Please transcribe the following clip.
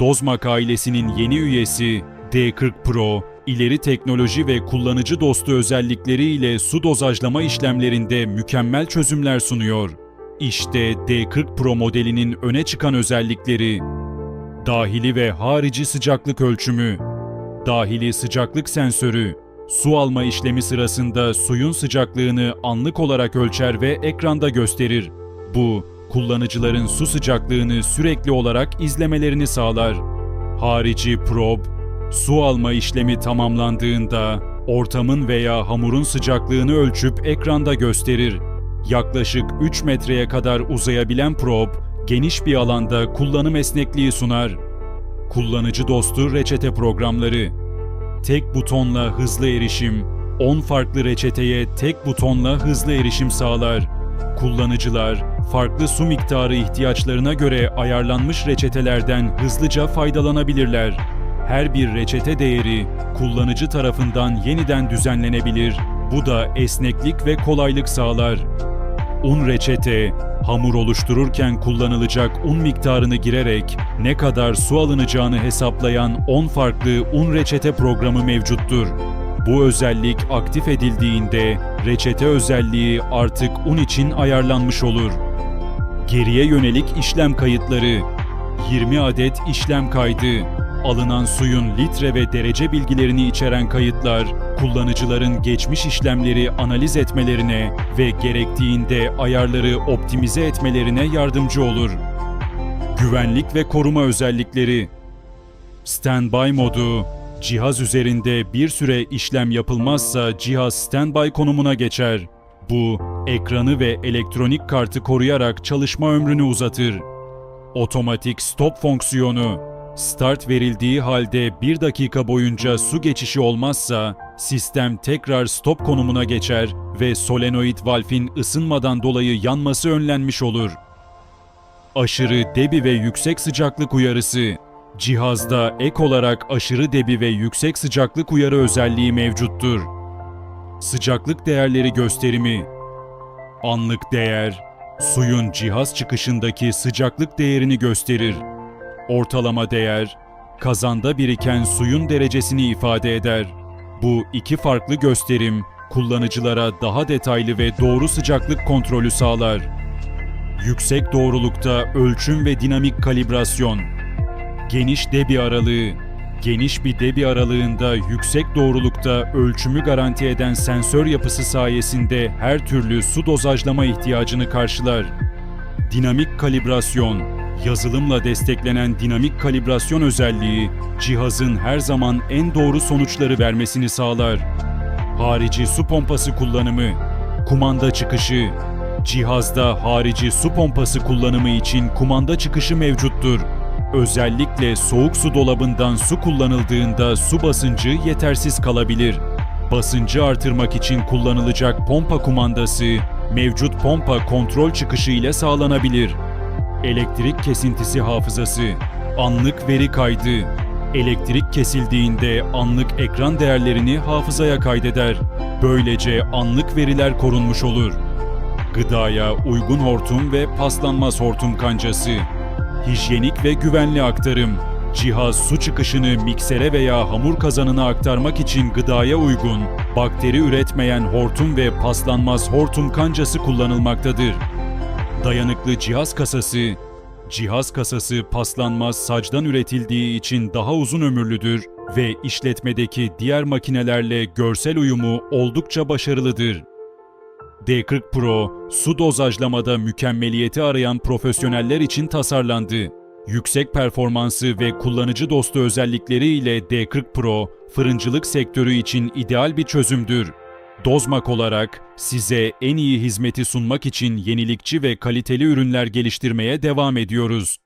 Dozmak ailesinin yeni üyesi D40 Pro, ileri teknoloji ve kullanıcı dostu özellikleriyle su dozajlama işlemlerinde mükemmel çözümler sunuyor. İşte D40 Pro modelinin öne çıkan özellikleri. Dahili ve harici sıcaklık ölçümü, dahili sıcaklık sensörü, su alma işlemi sırasında suyun sıcaklığını anlık olarak ölçer ve ekranda gösterir. Bu, kullanıcıların su sıcaklığını sürekli olarak izlemelerini sağlar. Harici prob, su alma işlemi tamamlandığında ortamın veya hamurun sıcaklığını ölçüp ekranda gösterir. Yaklaşık 3 metreye kadar uzayabilen prob, geniş bir alanda kullanım esnekliği sunar. Kullanıcı dostu reçete programları. Tek butonla hızlı erişim, 10 farklı reçeteye tek butonla hızlı erişim sağlar. Kullanıcılar, farklı su miktarı ihtiyaçlarına göre ayarlanmış reçetelerden hızlıca faydalanabilirler. Her bir reçete değeri kullanıcı tarafından yeniden düzenlenebilir. Bu da esneklik ve kolaylık sağlar. Un reçete, hamur oluştururken kullanılacak un miktarını girerek ne kadar su alınacağını hesaplayan 10 farklı un reçete programı mevcuttur. Bu özellik aktif edildiğinde reçete özelliği artık un için ayarlanmış olur. Geriye yönelik işlem kayıtları 20 adet işlem kaydı Alınan suyun litre ve derece bilgilerini içeren kayıtlar, kullanıcıların geçmiş işlemleri analiz etmelerine ve gerektiğinde ayarları optimize etmelerine yardımcı olur. Güvenlik ve koruma özellikleri Standby modu Cihaz üzerinde bir süre işlem yapılmazsa cihaz standby konumuna geçer. Bu, ekranı ve elektronik kartı koruyarak çalışma ömrünü uzatır. Otomatik stop fonksiyonu Start verildiği halde 1 dakika boyunca su geçişi olmazsa sistem tekrar stop konumuna geçer ve solenoid valfin ısınmadan dolayı yanması önlenmiş olur. Aşırı debi ve yüksek sıcaklık uyarısı Cihazda ek olarak aşırı debi ve yüksek sıcaklık uyarı özelliği mevcuttur. Sıcaklık değerleri gösterimi Anlık değer, suyun cihaz çıkışındaki sıcaklık değerini gösterir. Ortalama değer, kazanda biriken suyun derecesini ifade eder. Bu iki farklı gösterim, kullanıcılara daha detaylı ve doğru sıcaklık kontrolü sağlar. Yüksek doğrulukta ölçüm ve dinamik kalibrasyon. Geniş debi aralığı. Geniş bir debi aralığında yüksek doğrulukta ölçümü garanti eden sensör yapısı sayesinde her türlü su dozajlama ihtiyacını karşılar. Dinamik kalibrasyon. Yazılımla desteklenen dinamik kalibrasyon özelliği cihazın her zaman en doğru sonuçları vermesini sağlar. Harici su pompası kullanımı, kumanda çıkışı. Cihazda harici su pompası kullanımı için kumanda çıkışı mevcuttur. Özellikle soğuk su dolabından su kullanıldığında su basıncı yetersiz kalabilir. Basıncı artırmak için kullanılacak pompa kumandası mevcut pompa kontrol çıkışı ile sağlanabilir. Elektrik kesintisi hafızası, anlık veri kaydı. Elektrik kesildiğinde anlık ekran değerlerini hafızaya kaydeder. Böylece anlık veriler korunmuş olur. Gıdaya uygun hortum ve paslanmaz hortum kancası. Hijyenik ve güvenli aktarım. Cihaz su çıkışını miksere veya hamur kazanına aktarmak için gıdaya uygun, bakteri üretmeyen hortum ve paslanmaz hortum kancası kullanılmaktadır. Dayanıklı cihaz kasası Cihaz kasası paslanmaz sacdan üretildiği için daha uzun ömürlüdür ve işletmedeki diğer makinelerle görsel uyumu oldukça başarılıdır. D40 Pro, su dozajlamada mükemmeliyeti arayan profesyoneller için tasarlandı. Yüksek performansı ve kullanıcı dostu özellikleri ile D40 Pro, fırıncılık sektörü için ideal bir çözümdür. Dozmak olarak size en iyi hizmeti sunmak için yenilikçi ve kaliteli ürünler geliştirmeye devam ediyoruz.